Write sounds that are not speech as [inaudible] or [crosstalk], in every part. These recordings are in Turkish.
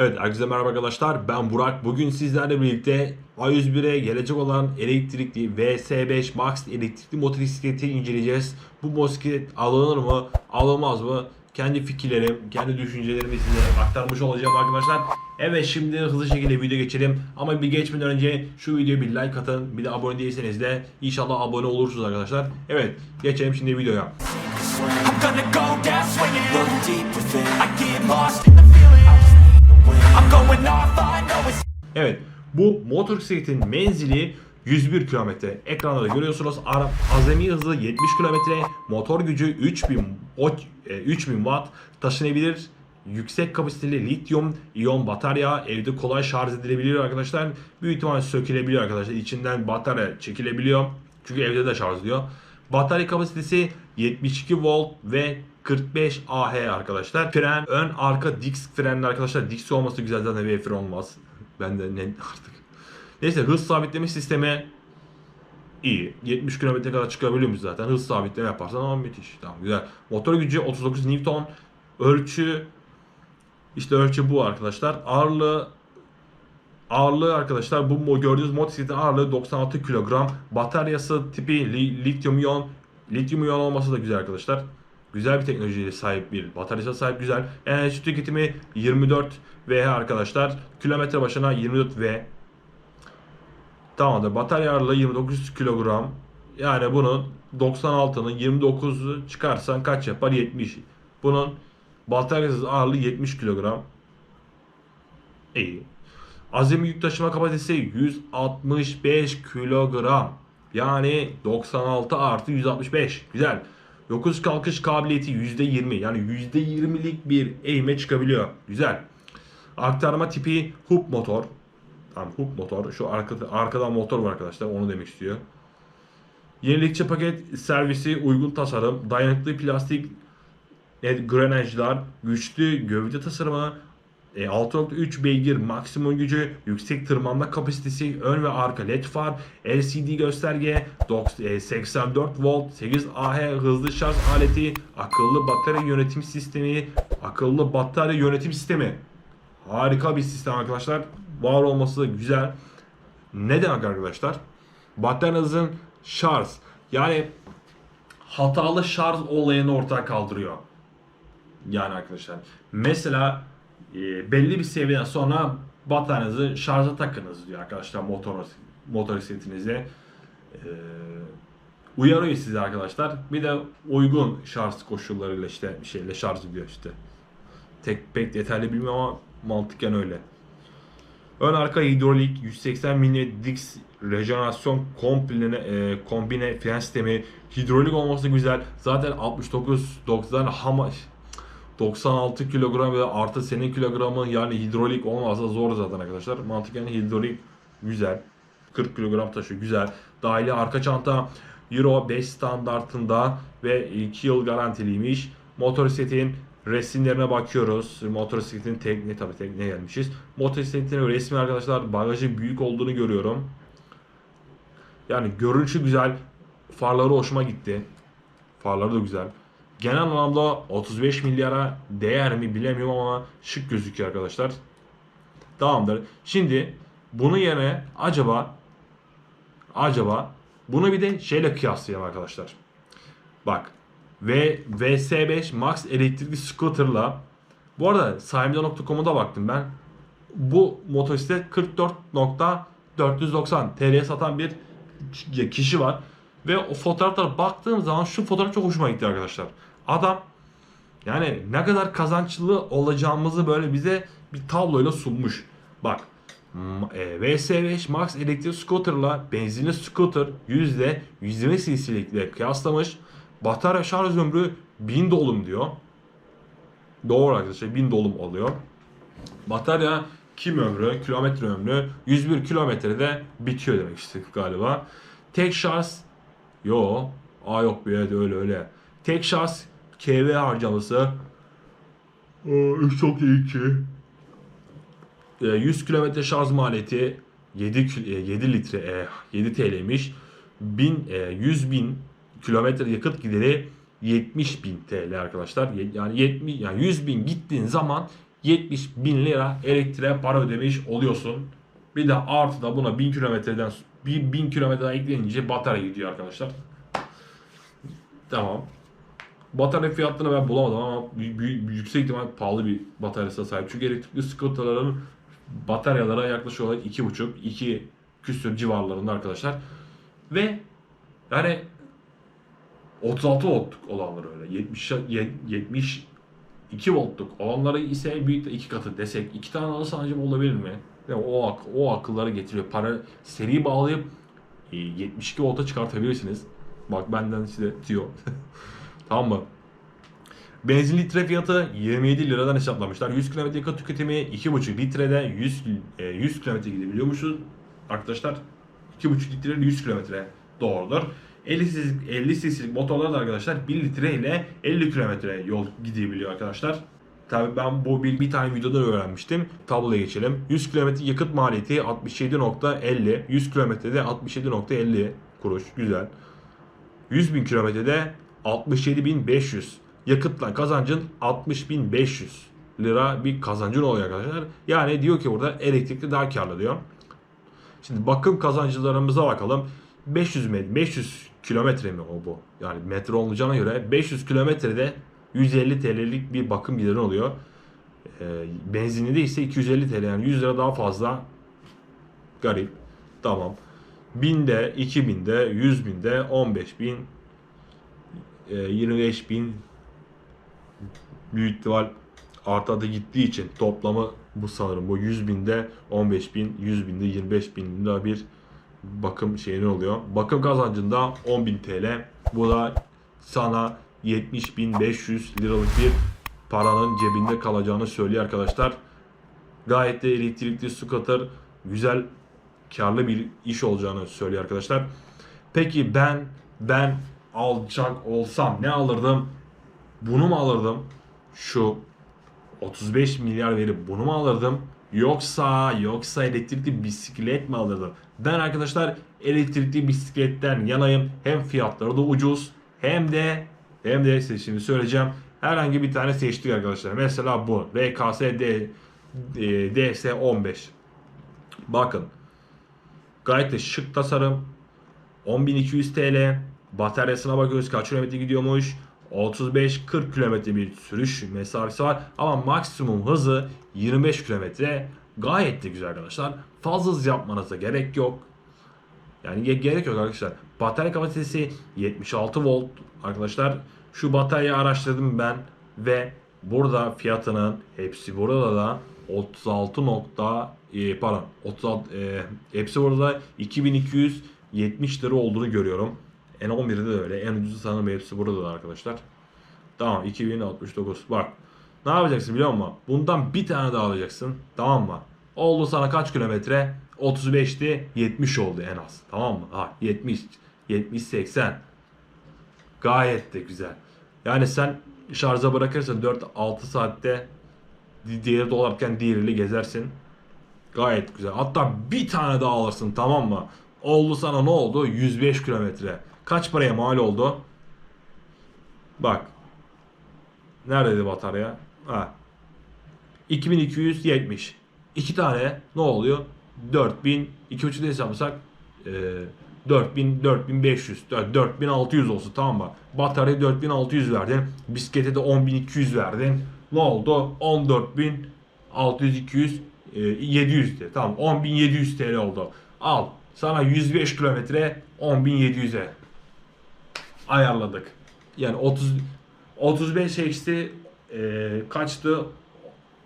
Evet herkese merhaba arkadaşlar ben Burak. Bugün sizlerle birlikte A101'e gelecek olan elektrikli VS5 Max elektrikli motosikleti inceleyeceğiz. Bu motosiklet alınır mı alınmaz mı? Kendi fikirlerim, kendi düşüncelerimi size aktarmış olacağım arkadaşlar. Evet şimdi hızlı şekilde video geçelim. Ama bir geçmeden önce şu videoya bir like atın. Bir de abone değilseniz de inşallah abone olursunuz arkadaşlar. Evet geçelim şimdi videoya. I'm gonna go down Evet bu motosikletin menzili 101 kilometre. Ekranda da görüyorsunuz. Azami hızı 70 kilometre. Motor gücü 3000 o- e, 3000 watt taşınabilir. Yüksek kapasiteli lityum iyon batarya evde kolay şarj edilebilir arkadaşlar. Büyük ihtimalle sökülebiliyor arkadaşlar. İçinden batarya çekilebiliyor. Çünkü evde de şarj ediyor. Batarya kapasitesi 72 volt ve 45 Ah arkadaşlar. Fren ön arka disk frenli arkadaşlar. Disk olması güzel zaten bir fren olmaz. Ben de ne [laughs] artık. Neyse hız sabitleme sistemi iyi. 70 km kadar çıkabiliyor muyuz zaten? Hız sabitleme yaparsan ama müthiş. Tamam güzel. Motor gücü 39 Newton. Ölçü işte ölçü bu arkadaşlar. Ağırlığı ağırlığı arkadaşlar bu gördüğünüz motosikletin ağırlığı 96 kilogram. Bataryası tipi li- lityum iyon. Lityum iyon olması da güzel arkadaşlar. Güzel bir teknolojiye sahip bir bataryasına sahip güzel. Enerji tüketimi 24 V arkadaşlar. Kilometre başına 24 V. Tamamdır. Batarya ağırlığı 29 kilogram. Yani bunun 96'nın 29'u çıkarsan kaç yapar? 70. Bunun bataryasız ağırlığı 70 kilogram. İyi. Azami yük taşıma kapasitesi 165 kilogram. Yani 96 artı 165. Güzel. Yokuş kalkış kabiliyeti %20. Yani %20'lik bir eğime çıkabiliyor. Güzel. Aktarma tipi hub motor. Tamam hub motor. Şu arkada, arkadan motor var arkadaşlar. Onu demek istiyor. Yenilikçi paket servisi uygun tasarım. Dayanıklı plastik Evet, grenajlar, güçlü gövde tasarımı, e, 6.3 beygir maksimum gücü, yüksek tırmanma kapasitesi, ön ve arka led far, LCD gösterge, dok- e, 84 volt, 8 Ah hızlı şarj aleti, akıllı batarya yönetim sistemi, akıllı batarya yönetim sistemi. Harika bir sistem arkadaşlar. Var olması da güzel. Ne demek arkadaşlar? Bataryanızın şarj yani hatalı şarj olayını ortadan kaldırıyor. Yani arkadaşlar mesela e, belli bir seviyeden sonra bataryanızı şarja takınız diyor arkadaşlar motor motosikletinize. E, uyarıyor size arkadaşlar. Bir de uygun şarj koşullarıyla işte şeyle şarj ediyor işte. Tek pek detaylı bilmiyorum ama mantıken öyle. Ön arka hidrolik 180 mm Dix rejenerasyon kombine, e, kombine fren sistemi hidrolik olması güzel. Zaten 69 90 hama 96 kilogram ve artı senin kilogramı yani hidrolik olmazsa zor zaten arkadaşlar. Mantıken hidrolik güzel. 40 kilogram taşıyor güzel. Dahili arka çanta Euro 5 standartında ve 2 yıl garantiliymiş. Motosikletin resimlerine bakıyoruz. Motosikletin tekne tabii tekneye gelmişiz. Motosikletin resmi arkadaşlar bagajı büyük olduğunu görüyorum. Yani görünüşü güzel. Farları hoşuma gitti. Farları da güzel. Genel anlamda 35 milyara değer mi bilemiyorum ama şık gözüküyor arkadaşlar. Tamamdır. Şimdi bunu yerine acaba acaba bunu bir de şeyle kıyaslayalım arkadaşlar. Bak ve VS5 Max elektrikli scooter'la bu arada sahibinde.com'a da baktım ben. Bu motosiklet 44.490 TL'ye satan bir kişi var. Ve o fotoğraflara baktığım zaman şu fotoğraf çok hoşuma gitti arkadaşlar. Adam yani ne kadar kazançlı olacağımızı böyle bize bir tabloyla sunmuş. Bak e, VS5 Max elektrikli scooter'la benzinli scooter yüzde 120 cc'likle kıyaslamış. Batarya şarj ömrü 1000 dolum diyor. Doğru arkadaşlar 1000 dolum oluyor. Batarya kim ömrü, kilometre ömrü 101 kilometrede bitiyor demek istedik galiba. Tek şarj yo. Aa yok bir evet öyle öyle. Tek şarj KV harcaması çok iyi ki. 100 kilometre şarj maliyeti 7, 7 litre e, 7 TL'ymiş. 1000 e, 100 bin kilometre yakıt gideri 70 bin TL arkadaşlar. Yani 70 yani 100 bin gittiğin zaman 70 bin lira elektriğe para ödemiş oluyorsun. Bir de artı da buna 1000 kilometreden bir 1000 kilometreden eklenince batarya gidiyor arkadaşlar. Tamam. Batarya fiyatlarını ben bulamadım ama yüksek ihtimal pahalı bir bataryasına sahip. Çünkü elektrikli scooterların bataryalara yaklaşık olarak 2.5-2 küsür civarlarında arkadaşlar. Ve yani 36 voltluk olanları öyle. 70 ye- 72 voltluk olanları ise büyük iki katı desek iki tane alırsan acaba olabilir mi? Yani o ak o akılları getiriyor. Para seri bağlayıp e, 72 volta çıkartabilirsiniz. Bak benden size diyor. [laughs] tamam mı? Benzin litre fiyatı 27 liradan hesaplamışlar. 100 km yakıt tüketimi 2,5 litrede 100 e, 100 km gidebiliyormuşuz. Arkadaşlar 2,5 litre 100 kilometre doğrudur. 50 cc'lik 50 cc'lik motorlar da arkadaşlar 1 litre ile 50 kilometre yol gidebiliyor arkadaşlar. Tabii ben bu bir, bir tane videoda öğrenmiştim. Tabloya geçelim. 100 kilometre yakıt maliyeti 67.50. 100 kilometrede 67.50 kuruş. Güzel. 100 bin kilometrede 67.500. Yakıtla kazancın 60.500 lira bir kazancın oluyor arkadaşlar. Yani diyor ki burada elektrikli daha karlı diyor. Şimdi bakım kazancılarımıza bakalım. 500 metre, 500 kilometre mi o bu? Yani metre olacağına göre 500 kilometrede 150 TL'lik bir bakım gideri oluyor. Ee, benzinli de ise 250 TL yani 100 lira daha fazla. Garip. Tamam. 1000'de, 2000'de, 100 binde, 15 bin, e, 25 bin büyük ihtimal artadı gittiği için toplamı bu sanırım bu 100 binde 15 bin 100 binde 25 bin lira bir bakım şeyine oluyor. Bakım kazancında 10 bin TL. Bu da sana 70.500 liralık bir paranın cebinde kalacağını söylüyor arkadaşlar. Gayet de elektrikli scooter güzel karlı bir iş olacağını söylüyor arkadaşlar. Peki ben ben alacak olsam ne alırdım? Bunu mu alırdım? Şu 35 milyar verip bunu mu alırdım? Yoksa yoksa elektrikli bisiklet mi alırdım? Ben arkadaşlar elektrikli bisikletten yanayım. Hem fiyatları da ucuz hem de hem de size şimdi söyleyeceğim. Herhangi bir tane seçtik arkadaşlar. Mesela bu RKS D, e, DS 15. Bakın. Gayet de şık tasarım. 10.200 TL. Bataryasına bakıyoruz kaç kilometre gidiyormuş. 35-40 kilometre bir sürüş mesafesi var ama maksimum hızı 25 kilometre. Gayet de güzel arkadaşlar. Fazla hız yapmanıza gerek yok. Yani ge- gerek yok arkadaşlar. Batarya kapasitesi 76 volt arkadaşlar. Şu bataryayı araştırdım ben ve burada fiyatının hepsi burada da 36 nokta e, pardon 36 e, hepsi burada 2270 lira olduğunu görüyorum. N11'de de öyle. En ucuzu sanırım hepsi burada da arkadaşlar. Tamam 2069. Bak. Ne yapacaksın biliyor musun? Bundan bir tane daha alacaksın. Tamam mı? Oldu sana kaç kilometre? 35'ti 70 oldu en az. Tamam mı? Ha 70 70 80. Gayet de güzel. Yani sen şarja bırakırsan 4-6 saatte di- diğeri dolarken diğeriyle gezersin. Gayet güzel. Hatta bir tane daha alırsın tamam mı? Oldu sana ne oldu? 105 kilometre. Kaç paraya mal oldu? Bak. Neredeydi batarya? Ha. 2270. İki tane ne oluyor? 4000 2.5'de hesaplasak e, 4000 4500 4 4600 olsun tamam mı? Batarya 4600 verdin. Bisiklete de 10200 verdin. Ne oldu? 14600 200 e, 700 de. Tamam 10700 TL oldu. Al. Sana 105 kilometre 10700'e ayarladık. Yani 30 35 eksi e, kaçtı?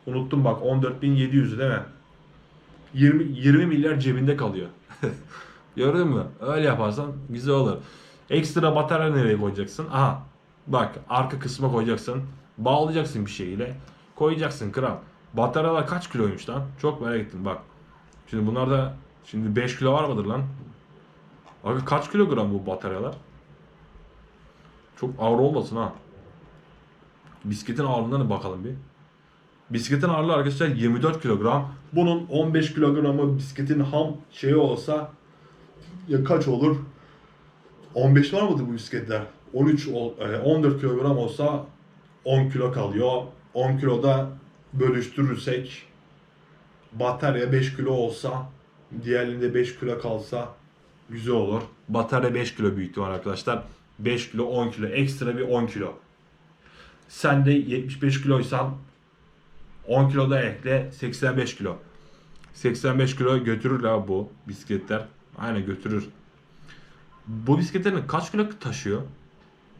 Unuttum bak 14.700 değil mi? 20 20 milyar cebinde kalıyor. [laughs] Gördün mü? Öyle yaparsan güzel olur. Ekstra batarya nereye koyacaksın? Aha. Bak arka kısma koyacaksın. Bağlayacaksın bir şeyle. Koyacaksın kral. Bataryalar kaç kiloymuş lan? Çok merak ettim bak. Şimdi bunlar da şimdi 5 kilo var mıdır lan? Abi kaç kilogram bu bataryalar? Çok ağır olmasın ha. Bisikletin ağırlığına bakalım bir. Bisikletin ağırlığı arkadaşlar 24 kilogram. Bunun 15 kilogramı bisikletin ham şeyi olsa ya kaç olur? 15 var mıdır bu bisikletler? 13, ol- e, 14 kilogram olsa 10 kilo kalıyor. 10 kiloda bölüştürürsek batarya 5 kilo olsa diğerlerinde 5 kilo kalsa güzel olur. Batarya 5 kilo büyük ihtimal arkadaşlar. 5 kilo 10 kilo ekstra bir 10 kilo. Sen de 75 kiloysan 10 kilo da ekle 85 kilo. 85 kilo götürür la bu bisikletler. Aynen götürür. Bu bisikletlerin kaç kilo taşıyor?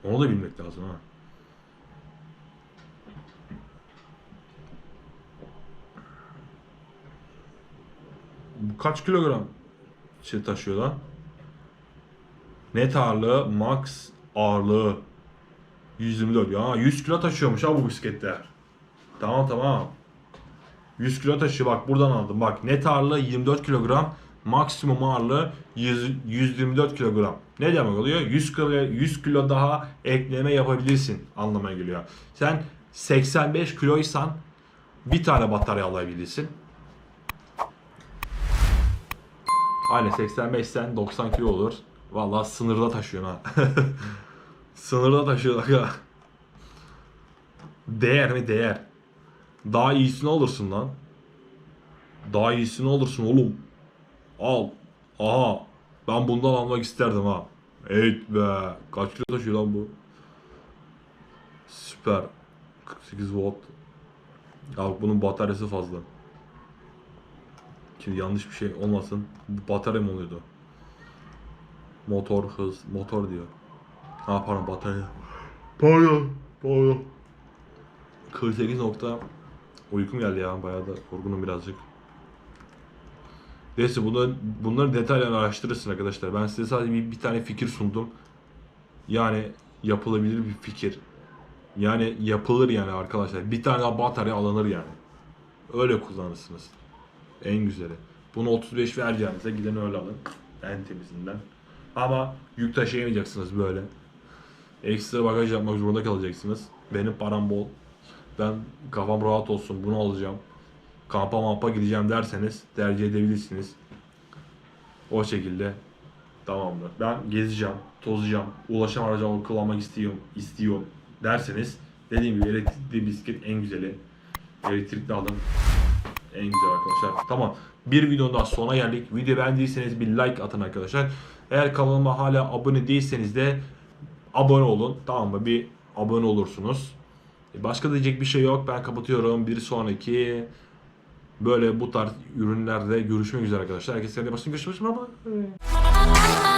Onu da bilmek lazım ha. Bu kaç kilogram şey taşıyor lan? Net ağırlığı, max ağırlığı 124. Ya 100 kilo taşıyormuş ha bu bisikletler. Tamam tamam. 100 kilo taşıyor bak buradan aldım. Bak net ağırlığı 24 kilogram. Maksimum ağırlığı 100, 124 kilogram. Ne demek oluyor? 100 kilo, 100 kilo daha ekleme yapabilirsin anlamına geliyor. Sen 85 kiloysan bir tane batarya alabilirsin. Aynen 85 sen 90 kilo olur. Vallahi sınırda taşıyorsun ha. [laughs] sınırda taşıyor aga. Değer mi? Değer. Daha iyisini alırsın lan. Daha iyisini alırsın oğlum. Al. Aha. Ben bundan almak isterdim ha. Evet be. Kaç kilo taşıyor lan bu? Süper. 48 volt. Ya bunun bataryası fazla. Şimdi yanlış bir şey olmasın. Bu batarya mı oluyordu? Motor hız. Motor diyor. Ha pardon batarya. Pardon. Pardon. 48 nokta. Uykum geldi ya. Bayağı da korkunum birazcık. Neyse bunu, bunları detaylı araştırırsın arkadaşlar. Ben size sadece bir, bir tane fikir sundum. Yani yapılabilir bir fikir. Yani yapılır yani arkadaşlar. Bir tane daha batarya alınır yani. Öyle kullanırsınız. En güzeli. Bunu 35 vereceğinize giden öyle alın. En temizinden. Ama yük taşıyamayacaksınız böyle. Ekstra bagaj yapmak zorunda kalacaksınız. Benim param bol. Ben kafam rahat olsun bunu alacağım. Kampa mampa gideceğim derseniz tercih edebilirsiniz. O şekilde tamamdır. Ben gezeceğim, tozacağım, ulaşım aracı kullanmak istiyorum, istiyorum derseniz dediğim gibi elektrikli bisiklet en güzeli. Elektrikli alın. En güzel arkadaşlar. Tamam. Bir videonun daha sona geldik. Video beğendiyseniz bir like atın arkadaşlar. Eğer kanalıma hala abone değilseniz de abone olun. Tamam mı? Bir abone olursunuz. E, Başka diyecek bir şey yok. Ben kapatıyorum. Bir sonraki böyle bu tarz ürünlerde görüşmek üzere arkadaşlar. Herkese kendine bakın. Görüşmek üzere.